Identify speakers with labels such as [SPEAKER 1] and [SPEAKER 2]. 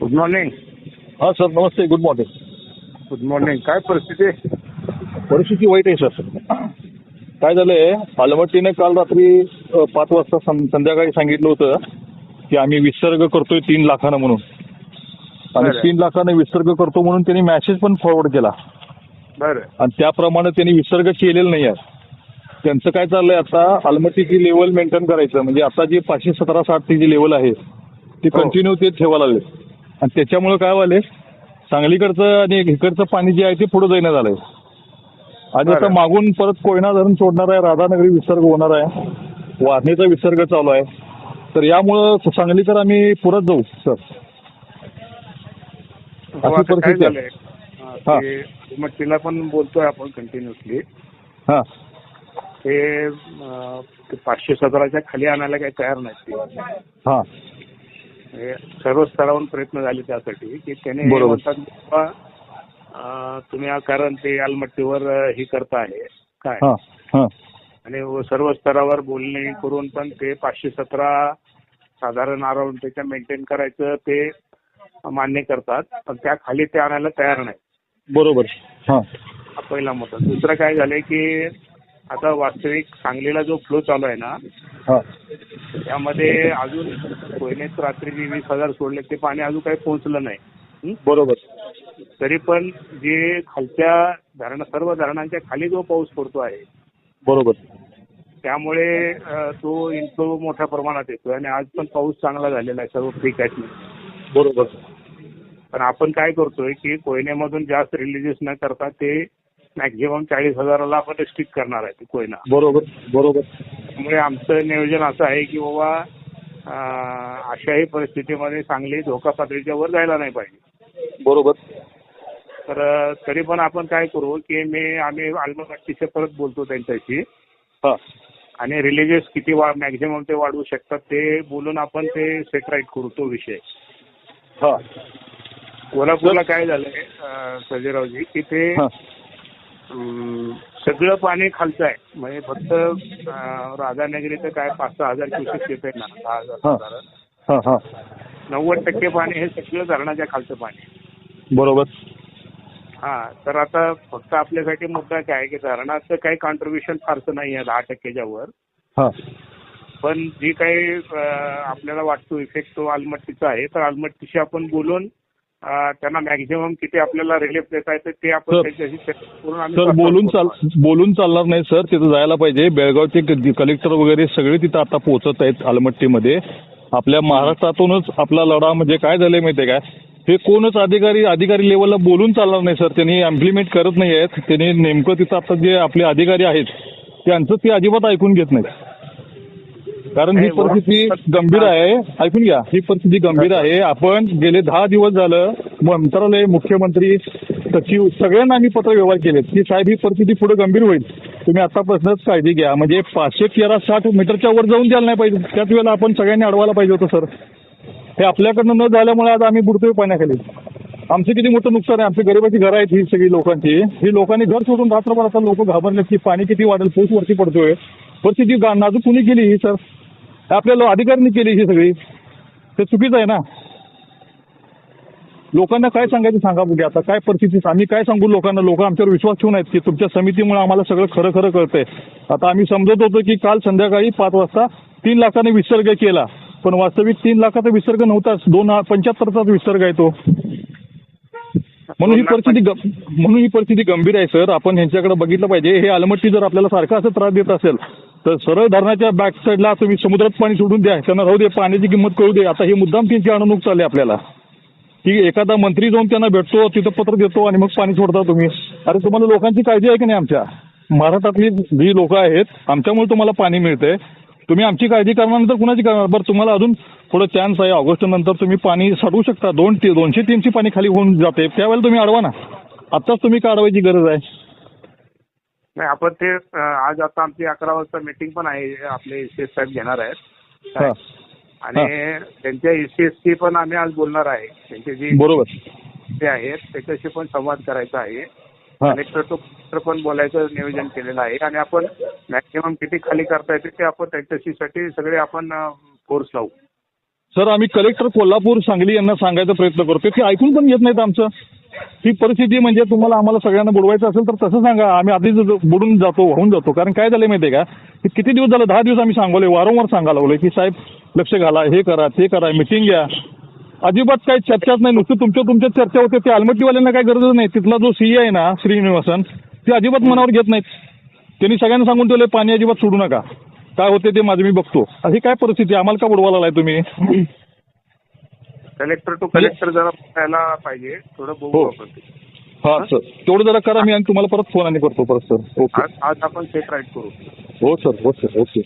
[SPEAKER 1] Good morning
[SPEAKER 2] हा sir नमस्ते good morning
[SPEAKER 1] good morning काय परिस्थिती? आहे?
[SPEAKER 2] परिस्थिती वाईट आहे सर काय झालंय अलमट्टीने काल रात्री अ, पाच वाजता सं- संध्याकाळी सांगितलं होतं की आम्ही विसर्ग करतोय तीन लाखानं म्हणून. आणि
[SPEAKER 1] बरं.
[SPEAKER 2] तीन लाखानं विसर्ग करतो म्हणून त्यांनी मेसेज पण फॉरवर्ड केला.
[SPEAKER 1] बरं.
[SPEAKER 2] आणि त्याप्रमाणे त्यांनी विसर्ग केलेलं नाही आहे. त्यांचं काय चाललंय आता अलमट्टीची लेवल मेंटेन करायचं. म्हणजे आता जी पाचशे सतरा साठची जी लेवल आहे ती
[SPEAKER 1] हो.
[SPEAKER 2] कंटिन्यू ते ठेवायला लागले. आणि त्याच्यामुळे काय व्हायलंय? सांगलीकडचं आणि इकडचं पाणी जे आहे ते पुढे जाईना झालंय. आणि आता. मागून परत कोयना धरण सोडणार आहे राधानगरी विसर्ग होणार आहे वारणीचा विसर्ग चालू आहे. तर यामुळं सांगलीकर आम्ही पुरत जाऊ सर.
[SPEAKER 1] हो,
[SPEAKER 2] अशी परिस्थिती आहे.
[SPEAKER 1] हा,
[SPEAKER 2] हा.
[SPEAKER 1] मग तिला पण बोलतोय आपण कंटिन्युअसली
[SPEAKER 2] हां.
[SPEAKER 1] ते अं, ते पाचशे सतराच्या खाली आणायला काही तयार नाहीत ते.
[SPEAKER 2] हां.
[SPEAKER 1] सर्व स्तरावरून प्रयत्न झाले त्यासाठी की त्याने तुम्ही कारण ते आलमट्टीवर अं, हे करता आहे. काय? आणि सर्व स्तरावर बोलणे करून पण ते पाचशे सतरा साधारण अराउंड त्याच्या मेंटेन करायचं ते मान्य करतात. पण त्या खाली ते आणायला तयार नाही.
[SPEAKER 2] बरोबर.
[SPEAKER 1] पहिला मुद्दा. दुसरं काय झालंय की आता वास्तविक सांगलीला जो फ्लो चालू आहे ना त्यामध्ये अजून कोयनेत रात्री जे वीस हजार सोडले ते पाणी अजून काही पोहोचलं नाही. हं?
[SPEAKER 2] बरोबर.
[SPEAKER 1] तरी पण जे खालच्या धरण सर्व धरणांच्या खाली जो पाऊस पडतो आहे
[SPEAKER 2] बरोबर.
[SPEAKER 1] त्यामुळे अ, तो इन्फ्लो मोठ्या प्रमाणात येतोय आणि आज पण पाऊस चांगला झालेला आहे सर्व फ्री कॅच
[SPEAKER 2] बरोबर.
[SPEAKER 1] पण आपण काय करतोय की कोयनेमधून जास्त रिलीजेस न करता ते मॅक्झिमम चाळीस हजाराला आपण रिस्ट्रिक्ट करणार आहे ते कोयना.
[SPEAKER 2] बरोबर बरोबर.
[SPEAKER 1] त्यामुळे आमचं नियोजन असं आहे की बाबा अशाही परिस्थितीमध्ये चांगली धोका पातळीच्या वर जायला नाही पाहिजे.
[SPEAKER 2] बरोबर.
[SPEAKER 1] तर तरी पण आपण काय करू की मी आम्ही आलमट्टीचे परत बोलतो त्यांच्याशी.
[SPEAKER 2] हां.
[SPEAKER 1] आणि रिलीजेस किती वा मॅक्झिमम ते वाढवू शकतात ते बोलून आपण ते सेट राईट करू तो विषय.
[SPEAKER 2] हां.
[SPEAKER 1] कोल्हापूरला काय झालंय अं, सर्जेरावजी की ते
[SPEAKER 2] हां.
[SPEAKER 1] सगळं पाणी खालचं आहे म्हणजे फक्त अं, राधानगरीचं काय पाच सहा हजार क्युसेक येत आहे ना दहा हजार
[SPEAKER 2] हां.
[SPEAKER 1] साधारण.
[SPEAKER 2] हां हां
[SPEAKER 1] नव्वद टक्के पाणी हे सगळं धरणाच्या खालचं पाणी आहे.
[SPEAKER 2] बरोबर
[SPEAKER 1] हा तर आता फक्त आपल्यासाठी मुद्दा काय की धरणाचं काही कॉन्ट्रीब्युशन फारसं नाही आहे दहा टक्क्याच्या वर
[SPEAKER 2] हां
[SPEAKER 1] पण जी काही अं, आपल्याला वाटतो इफेक्ट तो आलमट्टीचा आहे तर आलमट्टीशी आपण बोलून त्यांना मॅक्झिमम किती आपल्याला रिलीफ देता येतं ते आपण. त्यांच्याशी चर्चा करून आम्ही
[SPEAKER 2] सर
[SPEAKER 1] स्वतः
[SPEAKER 2] बोलून. चाल बोलून चालणार नाही सर. तिथं जायला पाहिजे. बेळगावचे कलेक्टर वगैरे सगळे तिथं आता पोहोचत आहेत आलमट्टीमध्ये. आपल्या महाराष्ट्रातूनच आपला लढा म्हणजे काय झालंय माहितीये काय हे कोणच अधिकारी अधिकारी लेवलला बोलून चालणार नाही सर. त्यांनी इम्प्लिमेंट करत नाही आहेत. त्यांनी नेमकं तिथं आता जे आपले अधिकारी आहेत त्यांचं ते अजिबात ऐकून घेत नाहीत. कारण ही परिस्थिती गंभीर आहे. ऐकून घ्या ही परिस्थिती गंभीर आहे. आपण गेले दहा दिवस झालं मंत्रालय मुख्यमंत्री सचिव सगळ्यांना आम्ही पत्र व्यवहार केलेत की साहेब ही परिस्थिती पुढे गंभीर होईल. तुम्ही आतापासूनच काळजी घ्या. म्हणजे पाचशे तेरा साठ मीटरच्या वर जाऊन द्यायला नाही पाहिजे. त्याच वेळेला आपण सगळ्यांनी अडवायला पाहिजे होतं सर. हे आपल्याकडनं न झाल्यामुळे आज आम्ही बुडतोय पाण्याखाली. आमचं किती मोठं नुकसान आहे. आमची गरिबाची घरं आहेत ही सगळी लोकांची. ही लोकांनी घर सोडून रात्रभर आता लोक घाबरले की पाणी किती वाढेल पाऊस वरती पडतोय. परिस्थिती नाजूक कुणी केली ही सर? आपल्या अधिकाऱ्यांनी केली ही सगळी. ते चुकीचं आहे ना. लोकांना काय सांगायचं सांगा म्हणजे आता. काय परिस्थिती आम्ही काय सांगू लोकांना? लोक आमच्यावर विश्वास ठेवून आहेत की तुमच्या समितीमुळे आम्हाला सगळं खरं खरं कळतंय. आता आम्ही समजत होतो की काल संध्याकाळी पाच वाजता तीन लाखाने विसर्ग केला. पण वास्तविक तीन लाखाचा विसर्ग नव्हताच. दोन पंच्याहत्तरचाच विसर्ग आहे तो. म्हणून ही परिस्थिती ग- म्हणून ही परिस्थिती गंभीर आहे सर. आपण ह्यांच्याकडे बघितलं पाहिजे. हे आलमट्टी जर आपल्याला सारखं असं त्रास देत असेल तर सरळ धरणाच्या बॅक साईडला तुम्ही समुद्रात पाणी सोडून द्या. त्यांना राहू दे पाण्याची किंमत कळू दे. आता ही मुद्दाम त्यांची अडवणूक चालली आपल्याला. की एखादा मंत्री जाऊन त्यांना भेटतो तिथं पत्र देतो आणि मग पाणी सोडता तुम्ही. अरे तुम्हाला लोकांची काळजी आहे की नाही आमच्या? महाराष्ट्रातली जी लोक आहेत आमच्यामुळे तुम्हाला पाणी मिळतंय. तुम्ही आमची काळजी करणार कुणाची करणार? बरं तुम्हाला अजून थोडं चान्स आहे. ऑगस्ट नंतर तुम्ही पाणी साठवू शकता. दोन ती दोनशे तीनशे पाणी खाली होऊन जाते. त्यावेळेला तुम्ही अडवा ना. आत्ताच तुम्ही का अडवायची गरज आहे?
[SPEAKER 1] नाही आपण ते आज आता आमची अकरा वाजता मीटिंग पण आहे. आपले एस साहेब घेणार आहेत. आणि त्यांच्या एसीएसची पण आम्ही आज बोलणार आहे. त्यांचे जे
[SPEAKER 2] बरोबर.
[SPEAKER 1] ते आहेत त्याच्याशी पण संवाद करायचा आहे. कलेक्टर तो पण बोलायचं नियोजन केलेलं आहे आणि आपण मॅक्झिमम किती खाली करता येते ते आपण त्याच्याशीसाठी सगळे आपण फोर्स लावू.
[SPEAKER 2] सर आम्ही कलेक्टर कोल्हापूर सांगली यांना सांगायचा प्रयत्न करतो ते ऐकून पण घेत नाहीत आमचं. ही परिस्थिती म्हणजे तुम्हाला आम्हाला सगळ्यांना बुडवायचं असेल तर तसं सांगा. आम्ही आधीच बुडून जातो होऊन जातो. कारण काय झालं माहितीये का? किती दिवस झालं? दहा दिवस आम्ही सांगवले वारंवार सांगायला लागलोय की साहेब लक्ष घाला. हे करा ते करा. मिटिंग घ्या. अजिबात काही चर्चाच नाही. नुसतं तुमच्या तुमच्या चर्चा होते. ते आलमट्टीवाल्यांना काही गरज नाही. तिथला जो सीए आहे ना श्रीनिवासन ते अजिबात मनावर घेत नाहीत. त्यांनी सगळ्यांना सांगून ठेवले पाणी अजिबात सोडू नका. काय होते ते माझं मी बघतो. अशी काय परिस्थिती? आम्हाला का बुडवायला लागलाय तुम्ही?
[SPEAKER 1] कलेक्टर टू कलेक्टर जरा बघायला पाहिजे. थोडं बघू
[SPEAKER 2] हो.
[SPEAKER 1] आपण ते.
[SPEAKER 2] हा सर. तेवढं जरा करा मी आणि तुम्हाला परत फोन आणि करतो परत सर. ओके.
[SPEAKER 1] आज आज आपण सेट राईट करू.
[SPEAKER 2] हो सर. हो सर. ओके.